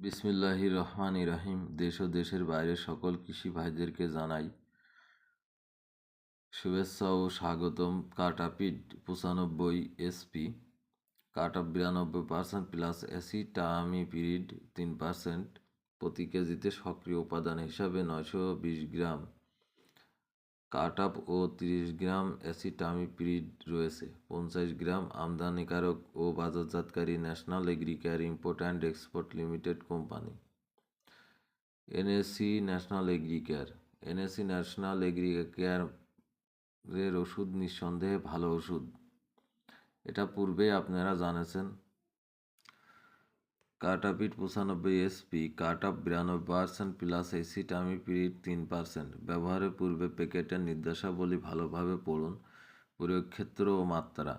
বিসমিল্লাহি রহমান ইরাহিম দেশ ও দেশের বাইরে সকল কৃষি ভাইদেরকে জানাই শুভেচ্ছা ও স্বাগতম। কাটাপিড পঁচানব্বই এসপি কাটা বিরানব্বই পার্সেন্ট প্লাস অ্যাসি টামি পিরিড তিন পার্সেন্ট প্রতি কেজিতে সক্রিয় উপাদান হিসাবে নয়শো বিশ গ্রাম। কাটাপ ও তিরিশ গ্রাম অ্যাসিটামিপিরিড রয়েছে। পঞ্চাশ গ্রাম আমদানিকারক ও বাজারজাতকারী National Agricare Import and Export Limited company. NAC National Agricare NAC National Agricare এর ওষুধ নিঃসন্দেহে ভালো ওষুধ। এটা পূর্বে আপনারা জানেছেন। কাটাপিট পঁচানব্বই এসপি কাটাপ বিরানব্বই পার্সেন্ট প্লাস এসিটামিপিরিড তিন পার্সেন্ট ব্যবহারের পূর্বে প্যাকেটের নির্দেশাবলী ভালোভাবে পড়ুন। প্রয়োগ ক্ষেত্র ও মাত্রা।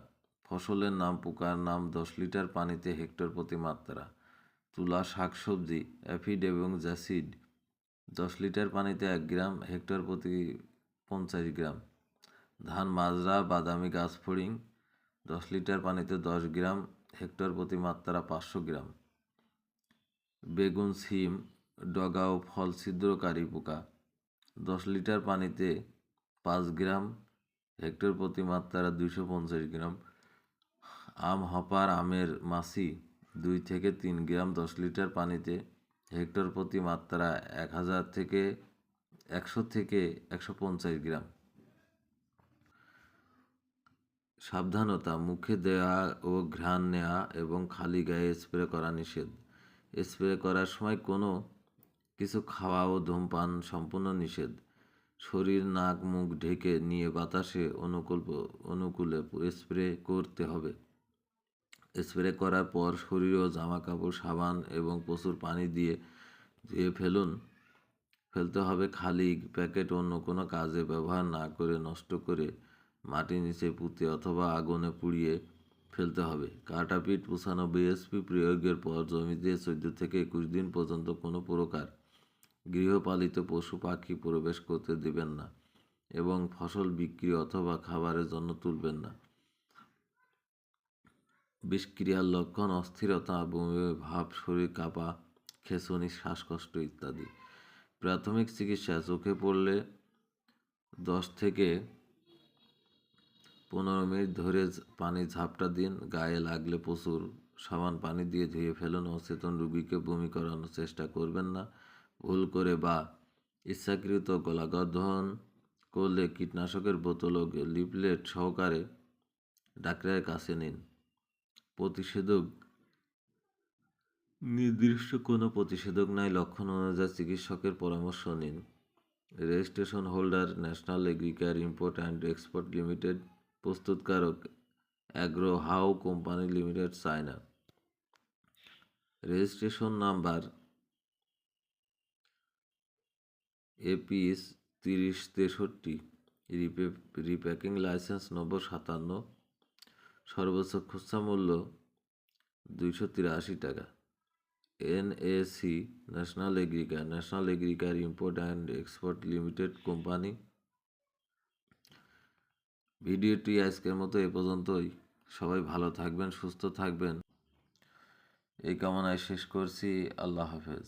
ফসলের নাম পোকার নাম, দশ লিটার পানিতে হেক্টর প্রতি মাত্রা। তুলা, শাকসবজি, অ্যাফিড এবং জ্যাসিড। দশ লিটার পানিতে এক গ্রাম, হেক্টর প্রতি পঞ্চাশ গ্রাম। ধান, মাজরা, বাদামি গাছ ফড়িং। দশ লিটার পানিতে দশ গ্রাম, হেক্টর প্রতি মাত্রা পাঁচশো গ্রাম। বেগুন শিম ডগা ও ফল ছিদ্রকারী পোকা। দশ লিটার পানিতে পাঁচ গ্রাম, হেক্টর প্রতি মাত্রা দুইশো পঞ্চাশ গ্রাম। আম হপার আমের মাছি দুই থেকে তিন গ্রাম দশ লিটার পানিতে হেক্টর প্রতি মাত্রা এক হাজার থেকে একশো থেকে একশো পঞ্চাশ গ্রাম। সাবধানতা, মুখে দেওয়া ও ঘ্রাণ নেওয়া এবং খালি গায়ে স্প্রে করা নিষেধ। স্প্রে করার সময় কোনো কিছু খাওয়া ও ধূমপান সম্পূর্ণ নিষেধ। শরীর, নাক, মুখ ঢেকে নিয়ে বাতাসে অনুকূল অনুকূলে স্প্রে করতে হবে। স্প্রে করার পর শরীর ও জামা কাপড় সাবান এবং প্রচুর পানি দিয়ে ধুয়ে ফেলুন। ফেলতে হবে খালি প্যাকেট, অন্য কোনো কাজে ব্যবহার না করে নষ্ট করে মাটির নিচে পুঁতে অথবা আগুনে পুড়িয়ে ফেলতে হবে। কাটাপিট পুষানো বিএসপি প্রয়োগের পর জমিতে চোদ্দ থেকে একুশ দিন পর্যন্ত কোনো প্রকার গৃহপালিত পশু পাখি প্রবেশ করতে দেবেন না এবং ফসল বিক্রি অথবা খাবারের জন্য তুলবেন না। বিষক্রিয়ার লক্ষণ অস্থিরতা, বমি, ভাব, শরীর কাঁপা খেঁচুনি শ্বাসকষ্ট ইত্যাদি। প্রাথমিক চিকিৎসা চোখে পড়লে দশ থেকে পনেরো মিনিট ধরে পানি ঝাপটা দিন, গায়ে লাগলে প্রচুর সাবান পানি দিয়ে ধুয়ে ফেলুন অচেতন রুগীকে বমি করানোর চেষ্টা করবেন না। ভুল করে বা ইচ্ছাকৃত গলাগর্ধন করলে কীটনাশকের বোতল ও লিপলেট সহকারে ডাক্তারের কাছে নিন। প্রতিষেধক নির্দিষ্ট কোনো প্রতিষেধক নাই, লক্ষণ অনুযায়ী চিকিৎসকের পরামর্শ নিন। Registration holder National Agricare Import and Export Limited প্রস্তুতকারক Agro House company Limited China registration number APS তিরিশ তেষট্টি, রিপে, রিপ্যাকিং লাইসেন্স নম্বর সাতান্ন, সর্বোচ্চ খুচরা মূল্য দুইশো তিরাশি টাকা। NAC National Agricare National Agricare Import and Export Limited company. ভিডিওটি আজকের মতো এ পর্যন্তই। সবাই ভালো থাকবেন, সুস্থ থাকবেন। এই কামনায় শেষ করছি। আল্লাহ হাফেজ।